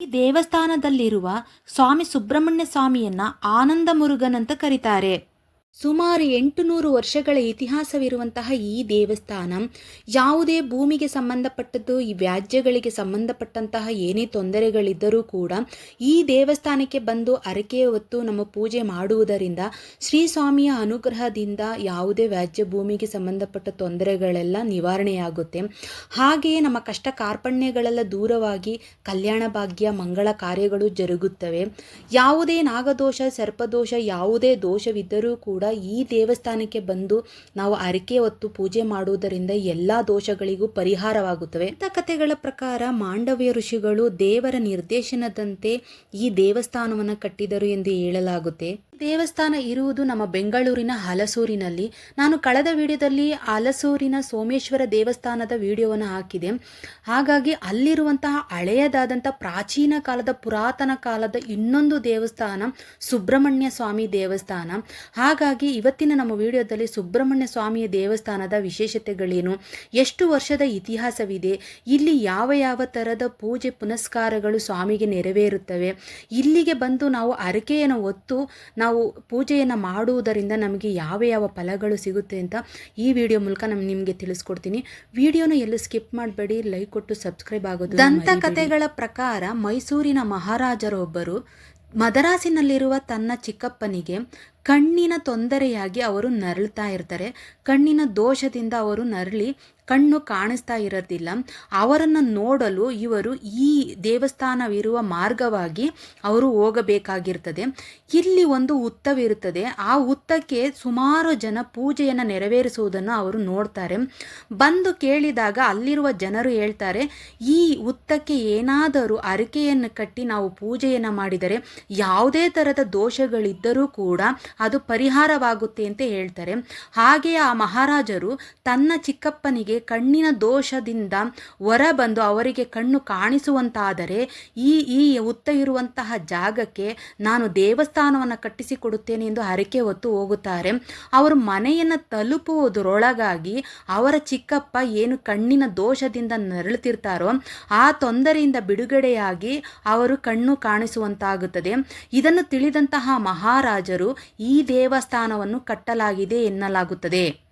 ಈ ದೇವಸ್ಥಾನದಲ್ಲಿರುವ ಸ್ವಾಮಿ ಸುಬ್ರಹ್ಮಣ್ಯ ಸ್ವಾಮಿಯನ್ನ ಆನಂದ ಮುರುಗನ್ ಅಂತ ಕರೀತಾರೆ. ಸುಮಾರು ಎಂಟು ನೂರು ವರ್ಷಗಳ ಇತಿಹಾಸವಿರುವಂತಹ ಈ ದೇವಸ್ಥಾನ, ಯಾವುದೇ ಭೂಮಿಗೆ ಸಂಬಂಧಪಟ್ಟದ್ದು, ಈ ವ್ಯಾಜ್ಯಗಳಿಗೆ ಸಂಬಂಧಪಟ್ಟಂತಹ ಏನೇ ತೊಂದರೆಗಳಿದ್ದರೂ ಕೂಡ ಈ ದೇವಸ್ಥಾನಕ್ಕೆ ಬಂದು ಅರಕೆ ಹೊತ್ತು ನಮ್ಮ ಪೂಜೆ ಮಾಡುವುದರಿಂದ ಶ್ರೀ ಸ್ವಾಮಿಯ ಅನುಗ್ರಹದಿಂದ ಯಾವುದೇ ವ್ಯಾಜ್ಯ ಭೂಮಿಗೆ ಸಂಬಂಧಪಟ್ಟ ತೊಂದರೆಗಳೆಲ್ಲ ನಿವಾರಣೆಯಾಗುತ್ತೆ. ಹಾಗೆಯೇ ನಮ್ಮ ಕಷ್ಟ ಕಾರ್ಪಣ್ಯಗಳೆಲ್ಲ ದೂರವಾಗಿ ಕಲ್ಯಾಣ ಭಾಗ್ಯ, ಮಂಗಳ ಕಾರ್ಯಗಳು ಜರುಗುತ್ತವೆ. ಯಾವುದೇ ನಾಗದೋಷ, ಸರ್ಪದೋಷ, ಯಾವುದೇ ದೋಷವಿದ್ದರೂ ಕೂಡ ಈ ದೇವಸ್ಥಾನಕ್ಕೆ ಬಂದು ನಾವು ಅರಿಕೆ ಹೊತ್ತು ಪೂಜೆ ಮಾಡುವುದರಿಂದ ಎಲ್ಲ ದೋಷಗಳಿಗೂ ಪರಿಹಾರವಾಗುತ್ತವೆ. ಇಂಥ ಕಥೆಗಳ ಪ್ರಕಾರ ಮಾಂಡವ್ಯ ಋಷಿಗಳು ದೇವರ ನಿರ್ದೇಶನದಂತೆ ಈ ದೇವಸ್ಥಾನವನ್ನು ಕಟ್ಟಿದರು ಎಂದು ಹೇಳಲಾಗುತ್ತೆ. ದೇವಸ್ಥಾನ ಇರುವುದು ನಮ್ಮ ಬೆಂಗಳೂರಿನ ಹಲಸೂರಿನಲ್ಲಿ. ನಾನು ಕಳೆದ ವಿಡಿಯೋದಲ್ಲಿ ಹಲಸೂರಿನ ಸೋಮೇಶ್ವರ ದೇವಸ್ಥಾನದ ವಿಡಿಯೋವನ್ನು ಹಾಕಿದೆ. ಹಾಗಾಗಿ ಅಲ್ಲಿರುವಂತಹ ಹಳೆಯದಾದಂಥ ಪ್ರಾಚೀನ ಕಾಲದ ಪುರಾತನ ಕಾಲದ ಇನ್ನೊಂದು ದೇವಸ್ಥಾನ, ಸುಬ್ರಹ್ಮಣ್ಯ ಸ್ವಾಮಿ ದೇವಸ್ಥಾನ. ಹಾಗಾಗಿ ಇವತ್ತಿನ ನಮ್ಮ ವಿಡಿಯೋದಲ್ಲಿ ಸುಬ್ರಹ್ಮಣ್ಯ ಸ್ವಾಮಿಯ ದೇವಸ್ಥಾನದ ವಿಶೇಷತೆಗಳೇನು? ಎಷ್ಟು ವರ್ಷದ ಇತಿಹಾಸವಿದೆ? ಇಲ್ಲಿ ಯಾವ ಯಾವ ಥರದ ಪೂಜೆ ಪುನಸ್ಕಾರಗಳು ಸ್ವಾಮಿಗೆ ನೆರವೇರುತ್ತವೆ? ಇಲ್ಲಿಗೆ ಬಂದು ನಾವು ಅರಕೆಯನ್ನು ಹೊತ್ತು ನಾವು ಪೂಜೆಯನ್ನು ಮಾಡುವುದರಿಂದ ನಮಗೆ ಯಾವ ಯಾವ ಫಲಗಳು ಸಿಗುತ್ತೆ ಅಂತ ಈ ವಿಡಿಯೋ ಮೂಲಕ ನಾನು ನಿಮಗೆ ತಿಳಿಸ್ಕೊಡ್ತೀನಿ. ವಿಡಿಯೋನ ಎಲ್ಲೂ ಸ್ಕಿಪ್ ಮಾಡಬೇಡಿ ಲೈಕ್ ಕೊಟ್ಟು ಸಬ್ಸ್ಕ್ರೈಬ್ ಆಗೋದು ದಂತಕಥೆಗಳ ಪ್ರಕಾರ ಮೈಸೂರಿನ ಮಹಾರಾಜರೊಬ್ಬರು ಮದರಾಸಿನಲ್ಲಿರುವ ತನ್ನ ಚಿಕ್ಕಪ್ಪನಿಗೆ ಕಣ್ಣಿನ ತೊಂದರೆಯಾಗಿ ಅವರು ನರಳ್ತಾ ಇರ್ತಾರೆ. ಕಣ್ಣಿನ ದೋಷದಿಂದ ಅವರು ನರಳಿ ಕಣ್ಣು ಕಾಣಿಸ್ತಾ ಇರೋದಿಲ್ಲ. ಅವರನ್ನು ನೋಡಲು ಇವರು ಈ ದೇವಸ್ಥಾನವಿರುವ ಮಾರ್ಗವಾಗಿ ಅವರು ಹೋಗಬೇಕಾಗಿರ್ತದೆ. ಇಲ್ಲಿ ಒಂದು ಹುತ್ತವಿರುತ್ತದೆ. ಆ ಹುತ್ತಕ್ಕೆ ಸುಮಾರು ಜನ ಪೂಜೆಯನ್ನು ನೆರವೇರಿಸುವುದನ್ನು ಅವರು ನೋಡ್ತಾರೆ. ಬಂದು ಕೇಳಿದಾಗ ಅಲ್ಲಿರುವ ಜನರು ಹೇಳ್ತಾರೆ, ಈ ಹುತ್ತಕ್ಕೆ ಏನಾದರೂ ಅರಿಕೆಯನ್ನು ಕಟ್ಟಿ ನಾವು ಪೂಜೆಯನ್ನು ಮಾಡಿದರೆ ಯಾವುದೇ ಥರದ ದೋಷಗಳಿದ್ದರೂ ಕೂಡ ಅದು ಪರಿಹಾರವಾಗುತ್ತೆ ಅಂತ ಹೇಳ್ತಾರೆ. ಹಾಗೆಯೇ ಆ ಮಹಾರಾಜರು ತನ್ನ ಚಿಕ್ಕಪ್ಪನಿಗೆ ಕಣ್ಣಿನ ದೋಷದಿಂದ ಹೊರ ಬಂದು ಅವರಿಗೆ ಕಣ್ಣು ಕಾಣಿಸುವಂತಾದರೆ ಈ ಈ ಉತ್ತ ಇರುವಂತಹ ಜಾಗಕ್ಕೆ ನಾನು ದೇವಸ್ಥಾನವನ್ನು ಕಟ್ಟಿಸಿಕೊಡುತ್ತೇನೆ ಎಂದು ಹರಕೆ ಹೊತ್ತು ಹೋಗುತ್ತಾರೆ. ಅವರು ಮನೆಯನ್ನು ತಲುಪುವುದರೊಳಗಾಗಿ ಅವರ ಚಿಕ್ಕಪ್ಪ ಏನು ಕಣ್ಣಿನ ದೋಷದಿಂದ ನರಳುತ್ತಿರ್ತಾರೋ ಆ ತೊಂದರೆಯಿಂದ ಬಿಡುಗಡೆಯಾಗಿ ಅವರು ಕಣ್ಣು ಕಾಣಿಸುವಂತಾಗುತ್ತದೆ. ಇದನ್ನು ತಿಳಿದಂತಹ ಮಹಾರಾಜರು ದೇವಸ್ಥಾನವನ್ನು ಕಟ್ಟಲಾಗಿದೆ ಎನ್ನಲಾಗುತ್ತದೆ.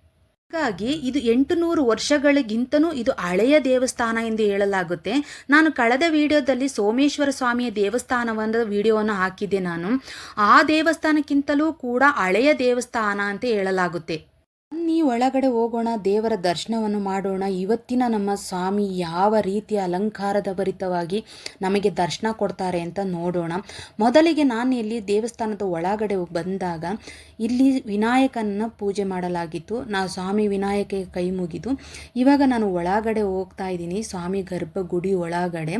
ಹಾಗಾಗಿ ಇದು ಎಂಟು ನೂರು ವರ್ಷಗಳಿಗಿಂತನೂ ಇದು ಹಳೆಯ ದೇವಸ್ಥಾನ ಎಂದು ಹೇಳಲಾಗುತ್ತೆ. ನಾನು ಕಳೆದ ವಿಡಿಯೋದಲ್ಲಿ ಸೋಮೇಶ್ವರ ಸ್ವಾಮಿಯ ದೇವಸ್ಥಾನವೊಂದು ವಿಡಿಯೋವನ್ನು ಹಾಕಿದ್ದೆ ನಾನು. ಆ ದೇವಸ್ಥಾನಕ್ಕಿಂತಲೂ ಕೂಡ ಹಳೆಯ ದೇವಸ್ಥಾನ ಅಂತ ಹೇಳಲಾಗುತ್ತೆ. ಬನ್ನಿ ಒಳಗಡೆ ಹೋಗೋಣ, ದೇವರ ದರ್ಶನವನ್ನು ಮಾಡೋಣ. ಇವತ್ತಿನ ನಮ್ಮ ಸ್ವಾಮಿ ಯಾವ ರೀತಿಯ ಅಲಂಕಾರದ ಭರಿತವಾಗಿ ನಮಗೆ ದರ್ಶನ ಕೊಡ್ತಾರೆ ಅಂತ ನೋಡೋಣ. ಮೊದಲಿಗೆ ನಾನು ಇಲ್ಲಿ ದೇವಸ್ಥಾನದ ಒಳಗಡೆ ಬಂದಾಗ ಇಲ್ಲಿ ವಿನಾಯಕನನ್ನು ಪೂಜೆ ಮಾಡಲಾಗಿತ್ತು. ನಾ ಸ್ವಾಮಿ ವಿನಾಯಕ ಕೈ ಮುಗಿದು ಇವಾಗ ನಾನು ಒಳಗಡೆ ಹೋಗ್ತಾ ಇದ್ದೀನಿ, ಸ್ವಾಮಿ ಗರ್ಭಗುಡಿ ಒಳಗಡೆ.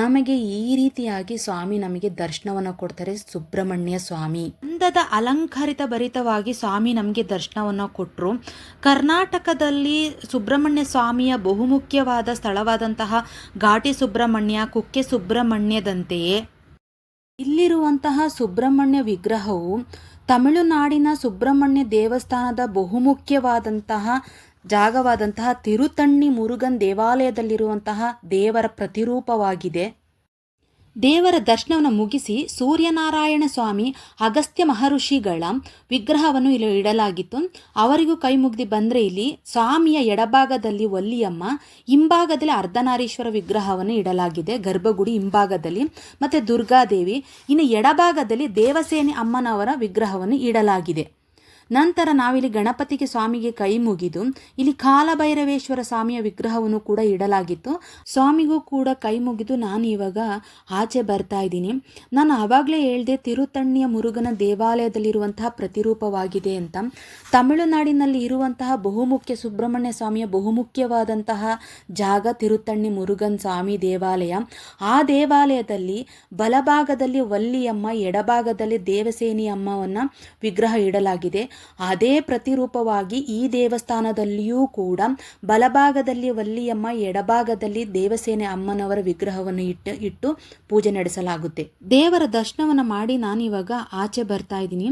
ನಮಗೆ ಈ ರೀತಿಯಾಗಿ ಸ್ವಾಮಿ ನಮಗೆ ದರ್ಶನವನ್ನು ಕೊಡ್ತಾರೆ ಸುಬ್ರಹ್ಮಣ್ಯ ಸ್ವಾಮಿ. ಅಂದದ ಅಲಂಕಾರಿತ ಭರಿತವಾಗಿ ಸ್ವಾಮಿ ನಮಗೆ ದರ್ಶನವನ್ನು ಕೊಟ್ಟರು ಕರ್ನಾಟಕದಲ್ಲಿ ಸುಬ್ರಹ್ಮಣ್ಯ ಸ್ವಾಮಿಯ ಬಹುಮುಖ್ಯವಾದ ಸ್ಥಳವಾದಂತಹ ಘಾಟಿ ಸುಬ್ರಹ್ಮಣ್ಯ, ಕುಕ್ಕೆ ಸುಬ್ರಹ್ಮಣ್ಯದಂತೆಯೇ ಇಲ್ಲಿರುವಂತಹ ಸುಬ್ರಹ್ಮಣ್ಯ ವಿಗ್ರಹವು ತಮಿಳುನಾಡಿನ ಸುಬ್ರಹ್ಮಣ್ಯ ದೇವಸ್ಥಾನದ ಬಹುಮುಖ್ಯವಾದಂತಹ ಜಾಗವಾದಂತಹ ತಿರುತಣ್ಣಿ ಮುರುಗನ್ ದೇವಾಲಯದಲ್ಲಿರುವಂತಹ ದೇವರ ಪ್ರತಿರೂಪವಾಗಿದೆ. ದೇವರ ದರ್ಶನವನ್ನು ಮುಗಿಸಿ ಸೂರ್ಯನಾರಾಯಣ ಸ್ವಾಮಿ ಅಗಸ್ತ್ಯ ಮಹರ್ಷಿಗಳ ವಿಗ್ರಹವನ್ನು ಇಲ್ಲಿ ಇಡಲಾಗಿತ್ತು. ಅವರಿಗೂ ಕೈ ಮುಗ್ದಿ ಬಂದರೆ ಇಲ್ಲಿ ಸ್ವಾಮಿಯ ಎಡಭಾಗದಲ್ಲಿ ಒಲ್ಲಿಯಮ್ಮ, ಹಿಂಭಾಗದಲ್ಲಿ ಅರ್ಧನಾರೀಶ್ವರ ವಿಗ್ರಹವನ್ನು ಇಡಲಾಗಿದೆ, ಗರ್ಭಗುಡಿ ಹಿಂಭಾಗದಲ್ಲಿ ಮತ್ತು ದುರ್ಗಾದೇವಿ. ಇನ್ನು ಎಡಭಾಗದಲ್ಲಿ ದೇವಸೇನೆ ಅಮ್ಮನವರ ವಿಗ್ರಹವನ್ನು ಇಡಲಾಗಿದೆ. ನಂತರ ನಾವಿಲ್ಲಿ ಗಣಪತಿಗೆ ಸ್ವಾಮಿಗೆ ಕೈ ಮುಗಿದು ಇಲ್ಲಿ ಕಾಲಭೈರವೇಶ್ವರ ಸ್ವಾಮಿಯ ವಿಗ್ರಹವನ್ನು ಕೂಡ ಇಡಲಾಗಿತ್ತು. ಸ್ವಾಮಿಗೂ ಕೂಡ ಕೈ ಮುಗಿದು ನಾನು ಇವಾಗ ಆಚೆ ಬರ್ತಾ ಇದ್ದೀನಿ. ನಾನು ಆವಾಗಲೇ ಹೇಳಿದೆ ತಿರುತಣ್ಣಿಯ ಮುರುಗನ ದೇವಾಲಯದಲ್ಲಿರುವಂತಹ ಪ್ರತಿರೂಪವಾಗಿದೆ ಅಂತ. ತಮಿಳುನಾಡಿನಲ್ಲಿ ಇರುವಂತಹ ಬಹುಮುಖ್ಯ ಸುಬ್ರಹ್ಮಣ್ಯ ಸ್ವಾಮಿಯ ಬಹುಮುಖ್ಯವಾದಂತಹ ಜಾಗ ತಿರುತಣ್ಣಿ ಮುರುಗನ್ ಸ್ವಾಮಿ ದೇವಾಲಯ. ಆ ದೇವಾಲಯದಲ್ಲಿ ಬಲಭಾಗದಲ್ಲಿ ವಲ್ಲಿಯಮ್ಮ, ಎಡಭಾಗದಲ್ಲಿ ದೇವಸೇನಿ ಅಮ್ಮವನ್ನು ವಿಗ್ರಹ ಇಡಲಾಗಿದೆ. ಅದೇ ಪ್ರತಿರೂಪವಾಗಿ ಈ ದೇವಸ್ಥಾನದಲ್ಲಿಯೂ ಕೂಡ ಬಲಭಾಗದಲ್ಲಿ ವಲ್ಲಿಯಮ್ಮ, ಎಡಭಾಗದಲ್ಲಿ ದೇವಸೇನೆ ಅಮ್ಮನವರ ವಿಗ್ರಹವನ್ನು ಇಟ್ಟು ಇಟ್ಟು ಪೂಜೆ ನಡೆಸಲಾಗುತ್ತೆ. ದೇವರ ದರ್ಶನವನ್ನು ಮಾಡಿ ನಾನಿವಾಗ ಆಚೆ ಬರ್ತಾ ಇದ್ದೀನಿ.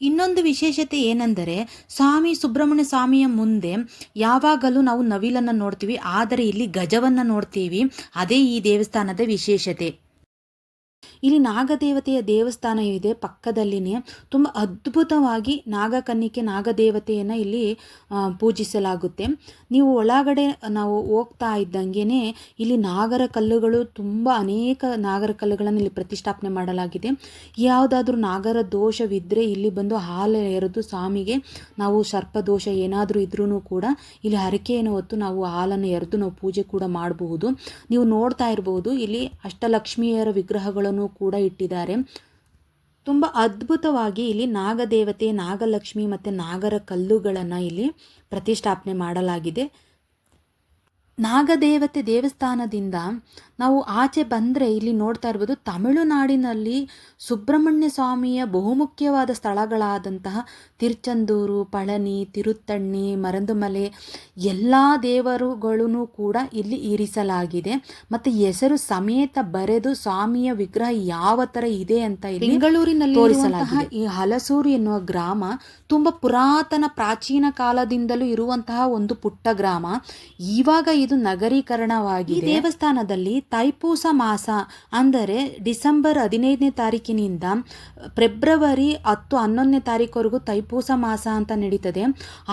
ಇನ್ನೊಂದು ವಿಶೇಷತೆ ಏನೆಂದರೆ, ಸ್ವಾಮಿ ಸುಬ್ರಹ್ಮಣ್ಯ ಸ್ವಾಮಿಯ ಮುಂದೆ ಯಾವಾಗಲೂ ನಾವು ನವಿಲನ್ನು ನೋಡ್ತೀವಿ, ಆದರೆ ಇಲ್ಲಿ ಗಜವನ್ನು ನೋಡ್ತೀವಿ. ಅದೇ ಈ ದೇವಸ್ಥಾನದ ವಿಶೇಷತೆ. ಇಲ್ಲಿ ನಾಗದೇವತೆಯ ದೇವಸ್ಥಾನ ಇದೆ ಪಕ್ಕದಲ್ಲಿನೇ. ತುಂಬ ಅದ್ಭುತವಾಗಿ ನಾಗಕನ್ನಿಕೆ ನಾಗದೇವತೆಯನ್ನು ಇಲ್ಲಿ ಪೂಜಿಸಲಾಗುತ್ತೆ. ನೀವು ಒಳಗಡೆ ನಾವು ಹೋಗ್ತಾ ಇದ್ದಂಗೆ ಇಲ್ಲಿ ನಾಗರ ಕಲ್ಲುಗಳು ತುಂಬ ಅನೇಕ ನಾಗರ ಕಲ್ಲುಗಳನ್ನು ಇಲ್ಲಿ ಪ್ರತಿಷ್ಠಾಪನೆ ಮಾಡಲಾಗಿದೆ. ಯಾವುದಾದ್ರೂ ನಾಗರ ದೋಷವಿದ್ದರೆ ಇಲ್ಲಿ ಬಂದು ಹಾಲು ಎರೆದು ಸ್ವಾಮಿಗೆ ನಾವು ಸರ್ಪ ದೋಷ ಏನಾದರೂ ಇದ್ರೂ ಕೂಡ ಇಲ್ಲಿ ಹರಕೆಯನ್ನು ಹೊತ್ತು ನಾವು ಹಾಲನ್ನು ಎರೆದು ನಾವು ಪೂಜೆ ಕೂಡ ಮಾಡಬಹುದು. ನೀವು ನೋಡ್ತಾ ಇರಬಹುದು ಇಲ್ಲಿ ಅಷ್ಟಲಕ್ಷ್ಮಿಯರ ವಿಗ್ರಹಗಳನ್ನು ಕೂಡ ಇಟ್ಟಿದ್ದಾರೆ. ತುಂಬ ಅದ್ಭುತವಾಗಿ ಇಲ್ಲಿ ನಾಗದೇವತೆ ನಾಗಲಕ್ಷ್ಮಿ ಮತ್ತು ನಾಗರ ಕಲ್ಲುಗಳನ್ನು ಇಲ್ಲಿ ಪ್ರತಿಷ್ಠಾಪನೆ ಮಾಡಲಾಗಿದೆ. ನಾಗದೇವತೆ ದೇವಸ್ಥಾನದಿಂದ ನಾವು ಆಚೆ ಬಂದರೆ ಇಲ್ಲಿ ನೋಡ್ತಾ ಇರ್ಬೋದು ತಮಿಳುನಾಡಿನಲ್ಲಿ ಸುಬ್ರಹ್ಮಣ್ಯ ಸ್ವಾಮಿಯ ಬಹುಮುಖ್ಯವಾದ ಸ್ಥಳಗಳಾದಂತಹ ತಿರುಚಂದೂರು ಪಳನಿ ತಿರುತ್ತಣ್ಣಿ ಮರಂದುಮಲೆ ಎಲ್ಲ ದೇವರುಗಳೂ ಕೂಡ ಇಲ್ಲಿ ಇರಿಸಲಾಗಿದೆ. ಮತ್ತು ಹೆಸರು ಸಮೇತ ಬರೆದು ಸ್ವಾಮಿಯ ವಿಗ್ರಹ ಯಾವ ಥರ ಇದೆ ಅಂತ ಇಲ್ಲಿ ಬೆಂಗಳೂರಿನಲ್ಲಿ ತೋರಿಸಲಾಗಿದೆ. ಈ ಹಲಸೂರು ಎನ್ನುವ ಗ್ರಾಮ ತುಂಬ ಪುರಾತನ ಪ್ರಾಚೀನ ಕಾಲದಿಂದಲೂ ಇರುವಂತಹ ಒಂದು ಪುಟ್ಟ ಗ್ರಾಮ. ಇವಾಗ ಇದು ನಗರೀಕರಣವಾಗಿ ದೇವಸ್ಥಾನದಲ್ಲಿ ತೈಪೂಸ ಮಾಸ ಅಂದರೆ ಡಿಸೆಂಬರ್ ಹದಿನೈದನೇ ತಾರೀಕಿನಿಂದ ಫೆಬ್ರವರಿ ಹತ್ತು ಹನ್ನೊಂದನೇ ತಾರೀಕುವರೆಗೂ ತೈಪೂಸ ಮಾಸ ಅಂತ ನಡೀತದೆ.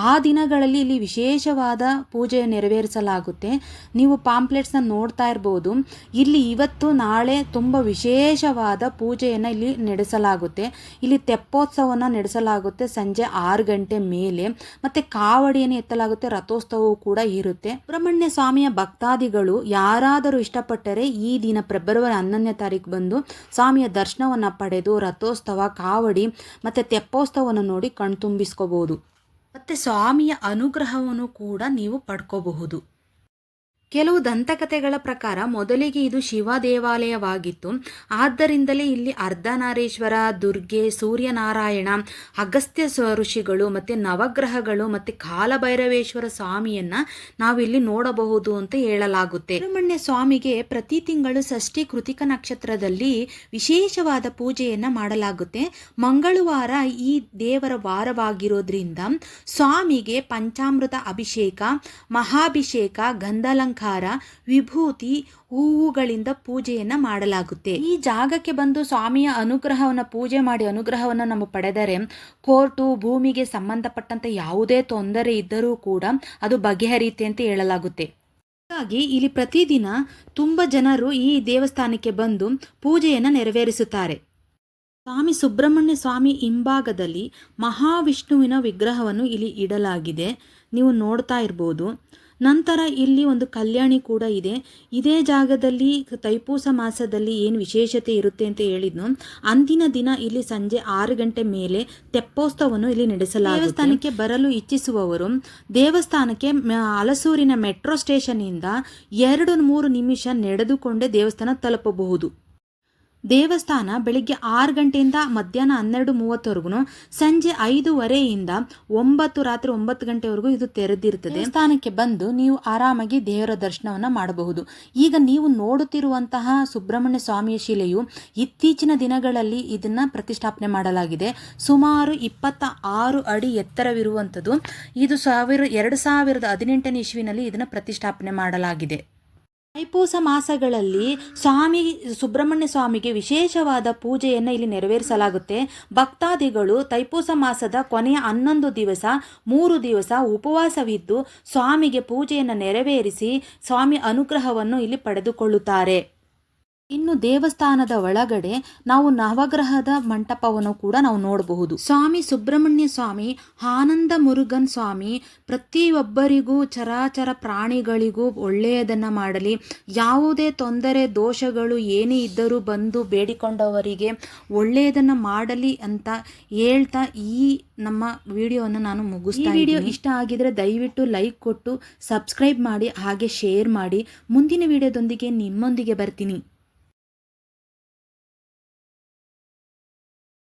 ಆ ದಿನಗಳಲ್ಲಿ ಇಲ್ಲಿ ವಿಶೇಷವಾದ ಪೂಜೆ ನೆರವೇರಿಸಲಾಗುತ್ತೆ. ನೀವು ಪಾಂಪ್ಲೆಟ್ಸ್ನ ನೋಡ್ತಾ ಇರ್ಬೋದು. ಇಲ್ಲಿ ಇವತ್ತು ನಾಳೆ ತುಂಬ ವಿಶೇಷವಾದ ಪೂಜೆಯನ್ನು ಇಲ್ಲಿ ನಡೆಸಲಾಗುತ್ತೆ. ಇಲ್ಲಿ ತೆಪ್ಪೋತ್ಸವನ ನಡೆಸಲಾಗುತ್ತೆ ಸಂಜೆ ಆರು ಗಂಟೆ ಮೇಲೆ. ಮತ್ತೆ ಕಾವಡಿಯನ್ನು ಎತ್ತಲಾಗುತ್ತೆ. ರಥೋತ್ಸವವು ಕೂಡ ಇರುತ್ತೆ. ಸುಬ್ರಹ್ಮಣ್ಯ ಸ್ವಾಮಿಯ ಭಕ್ತಾದಿಗಳು ಯಾರಾದರೂ ಇಷ್ಟಪಟ್ಟರೆ ಈ ದಿನ ಫೆಬ್ರವರಿ ಹನ್ನೊಂದನೇ ತಾರೀಕು ಬಂದು ಸ್ವಾಮಿಯ ದರ್ಶನವನ್ನು ಪಡೆದು ರಥೋತ್ಸವ, ಕಾವಡಿ ಮತ್ತು ತೆಪ್ಪೋತ್ಸವವನ್ನು ನೋಡಿ ಕಣ್ತುಂಬಿಸ್ಕೋಬಹುದು. ಮತ್ತು ಸ್ವಾಮಿಯ ಅನುಗ್ರಹವನ್ನು ಕೂಡ ನೀವು ಪಡ್ಕೋಬಹುದು. ಕೆಲವು ದಂತಕಥೆಗಳ ಪ್ರಕಾರ ಮೊದಲಿಗೆ ಇದು ಶಿವ ದೇವಾಲಯವಾಗಿತ್ತು. ಆದ್ದರಿಂದಲೇ ಇಲ್ಲಿ ಅರ್ಧನಾರೇಶ್ವರ ದುರ್ಗೆ, ಸೂರ್ಯನಾರಾಯಣ, ಅಗಸ್ತ್ಯ ಋಷಿಗಳು ಮತ್ತು ನವಗ್ರಹಗಳು ಮತ್ತು ಕಾಲಭೈರವೇಶ್ವರ ಸ್ವಾಮಿಯನ್ನ ನಾವಿಲ್ಲಿ ನೋಡಬಹುದು ಅಂತ ಹೇಳಲಾಗುತ್ತೆ. ಸುಬ್ರಹ್ಮಣ್ಯ ಸ್ವಾಮಿಗೆ ಪ್ರತಿ ತಿಂಗಳು ಷಷ್ಠಿ ಕೃತಿಕ ನಕ್ಷತ್ರದಲ್ಲಿ ವಿಶೇಷವಾದ ಪೂಜೆಯನ್ನು ಮಾಡಲಾಗುತ್ತೆ. ಮಂಗಳವಾರ ಈ ದೇವರ ವಾರವಾಗಿರೋದ್ರಿಂದ ಸ್ವಾಮಿಗೆ ಪಂಚಾಮೃತ ಅಭಿಷೇಕ, ಮಹಾಭಿಷೇಕ, ಗಂಧಾಲಂಕಾರ ವಿಭೂತಿ ಹೂವುಗಳಿಂದ ಪೂಜೆಯನ್ನು ಮಾಡಲಾಗುತ್ತೆ. ಈ ಜಾಗಕ್ಕೆ ಬಂದು ಸ್ವಾಮಿಯ ಅನುಗ್ರಹವನ್ನು, ಪೂಜೆ ಮಾಡಿ ಅನುಗ್ರಹವನ್ನು ನಾವು ಪಡೆದರೆ ಕೋರ್ಟು, ಭೂಮಿಗೆ ಸಂಬಂಧಪಟ್ಟಂತೆ ಯಾವುದೇ ತೊಂದರೆ ಇದ್ದರೂ ಕೂಡ ಅದು ಬಗೆಹರಿಯುತ್ತೆ ಅಂತ ಹೇಳಲಾಗುತ್ತೆ. ಹಾಗಾಗಿ ಇಲ್ಲಿ ಪ್ರತಿದಿನ ತುಂಬ ಜನರು ಈ ದೇವಸ್ಥಾನಕ್ಕೆ ಬಂದು ಪೂಜೆಯನ್ನು ನೆರವೇರಿಸುತ್ತಾರೆ. ಸ್ವಾಮಿ ಸುಬ್ರಹ್ಮಣ್ಯ ಸ್ವಾಮಿ ಹಿಂಭಾಗದಲ್ಲಿ ಮಹಾವಿಷ್ಣುವಿನ ವಿಗ್ರಹವನ್ನು ಇಲ್ಲಿ ಇಡಲಾಗಿದೆ. ನೀವು ನೋಡ್ತಾ ಇರ್ಬೋದು. ನಂತರ ಇಲ್ಲಿ ಒಂದು ಕಲ್ಯಾಣಿ ಕೂಡ ಇದೆ. ಇದೇ ಜಾಗದಲ್ಲಿ ತೈಪೂಸ ಮಾಸದಲ್ಲಿ ಏನು ವಿಶೇಷತೆ ಇರುತ್ತೆ ಅಂತ ಹೇಳಿದ್ನು. ಅಂದಿನ ದಿನ ಇಲ್ಲಿ ಸಂಜೆ ಆರು ಗಂಟೆ ಮೇಲೆ ತೆಪ್ಪೋತ್ಸವವನ್ನು ಇಲ್ಲಿ ನಡೆಸಲಾಗುತ್ತೆ. ದೇವಸ್ಥಾನಕ್ಕೆ ಬರಲು ಇಚ್ಛಿಸುವವರು ದೇವಸ್ಥಾನಕ್ಕೆ ಹಲಸೂರಿನ ಮೆಟ್ರೋ ಸ್ಟೇಷನ್ನಿಂದ ಎರಡು ಮೂರು ನಿಮಿಷ ನಡೆದುಕೊಂಡೇ ದೇವಸ್ಥಾನ ತಲುಪಬಹುದು. ದೇವಸ್ಥಾನ ಬೆಳಿಗ್ಗೆ ಆರು ಗಂಟೆಯಿಂದ ಮಧ್ಯಾಹ್ನ ಹನ್ನೆರಡು ಮೂವತ್ತವರೆಗೂ ಸಂಜೆ ಐದೂವರೆಯಿಂದ ಒಂಬತ್ತು ರಾತ್ರಿ ಒಂಬತ್ತು ಗಂಟೆವರೆಗೂ ಇದು ತೆರೆದಿರುತ್ತದೆ. ದೇವಸ್ಥಾನಕ್ಕೆ ಬಂದು ನೀವು ಆರಾಮಾಗಿ ದೇವರ ದರ್ಶನವನ್ನು ಮಾಡಬಹುದು. ಈಗ ನೀವು ನೋಡುತ್ತಿರುವಂತಹ ಸುಬ್ರಹ್ಮಣ್ಯ ಸ್ವಾಮಿಯ ಶಿಲೆಯು ಇತ್ತೀಚಿನ ದಿನಗಳಲ್ಲಿ ಇದನ್ನು ಪ್ರತಿಷ್ಠಾಪನೆ ಮಾಡಲಾಗಿದೆ. ಸುಮಾರು ಇಪ್ಪತ್ತ ಆರು ಅಡಿ ಎತ್ತರವಿರುವಂಥದ್ದು. ಇದು ಸಾವಿರ, ಎರಡು ಸಾವಿರದ ಹದಿನೆಂಟನೇ ಇಸ್ವಿನಲ್ಲಿ ಇದನ್ನು ಪ್ರತಿಷ್ಠಾಪನೆ ಮಾಡಲಾಗಿದೆ. ತೈಪೂಸ ಮಾಸಗಳಲ್ಲಿ ಸ್ವಾಮಿ, ಸುಬ್ರಹ್ಮಣ್ಯ ಸ್ವಾಮಿಗೆ ವಿಶೇಷವಾದ ಪೂಜೆಯನ್ನು ಇಲ್ಲಿ ನೆರವೇರಿಸಲಾಗುತ್ತೆ. ಭಕ್ತಾದಿಗಳು ತೈಪೂಸ ಮಾಸದ ಕೊನೆಯ ಹನ್ನೊಂದು ದಿವಸ, ಮೂರು ದಿವಸ ಉಪವಾಸವಿದ್ದು, ಸ್ವಾಮಿಗೆ ಪೂಜೆಯನ್ನು ನೆರವೇರಿಸಿ, ಸ್ವಾಮಿ ಅನುಗ್ರಹವನ್ನು ಇಲ್ಲಿ ಪಡೆದುಕೊಳ್ಳುತ್ತಾರೆ. ಇನ್ನು ದೇವಸ್ಥಾನದ ಒಳಗಡೆ ನಾವು ನವಗ್ರಹದ ಮಂಟಪವನ್ನು ಕೂಡ ನಾವು ನೋಡಬಹುದು. ಸ್ವಾಮಿ ಸುಬ್ರಹ್ಮಣ್ಯ ಸ್ವಾಮಿ ಆನಂದ ಮುರುಗನ್ ಸ್ವಾಮಿ ಪ್ರತಿಯೊಬ್ಬರಿಗೂ ಚರಾಚರ ಪ್ರಾಣಿಗಳಿಗೂ ಒಳ್ಳೆಯದನ್ನ ಮಾಡಲಿ. ಯಾವುದೇ ತೊಂದರೆ ದೋಷಗಳು ಏನೇ ಇದ್ದರೂ ಬಂದು ಬೇಡಿಕೊಂಡವರಿಗೆ ಒಳ್ಳೆಯದನ್ನ ಮಾಡಲಿ ಅಂತ ಹೇಳ್ತಾ ಈ ನಮ್ಮ ವಿಡಿಯೋವನ್ನು ನಾನು ಮುಗಿಸ್ತಾ ವಿಡಿಯೋ ಇಷ್ಟ ಆಗಿದ್ರೆ ದಯವಿಟ್ಟು ಲೈಕ್ ಕೊಟ್ಟು ಸಬ್ಸ್ಕ್ರೈಬ್ ಮಾಡಿ ಹಾಗೆ ಶೇರ್ ಮಾಡಿ. ಮುಂದಿನ ವಿಡಿಯೋದೊಂದಿಗೆ ನಿಮ್ಮೊಂದಿಗೆ ಬರ್ತೀನಿ.